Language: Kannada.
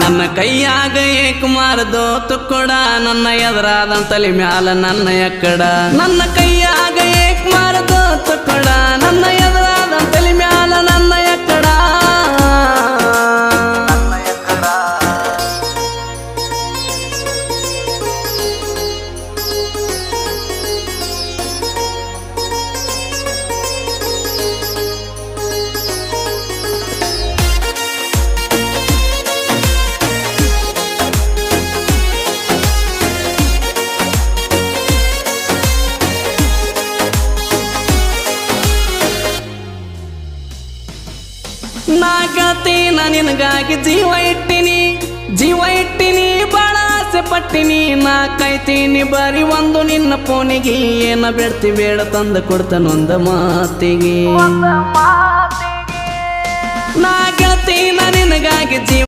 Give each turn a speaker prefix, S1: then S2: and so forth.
S1: ನನ್ನ ಕೈಯಾಗ ಏಕುಮಾರದೋ ತುಕ್ಕುಡ ನನ್ನ ಎದುರಾದಂತಲಿ ತಲೆ ಮ್ಯಾಲ ನನ್ನ ಎಕ್ಕಡ. ನನ್ನ ಕೈಯಾಗ ನಾ ಗೆಳತೀನ ನಿನಗಾಗಿ ಜೀವ ಇಟ್ಟಿನಿ ಜೀವ ಇಟ್ಟಿನಿ ಬಹಳ ಆಸೆ ಪಟ್ಟಿನಿ. ನಾ ಕೈತೀನಿ ಬರೀ ಒಂದು ನಿನ್ನ ಫೋನಿಗೆ ಏನ ಬೇಡ್ತಿ ಬೇಡ ತಂದು ಕೊಡ್ತಾನೊಂದ ಮಾತಿಗೆ. ನಾ ಗೆಳತೀನ ನಿನಗಾಗಿ ಜೀವ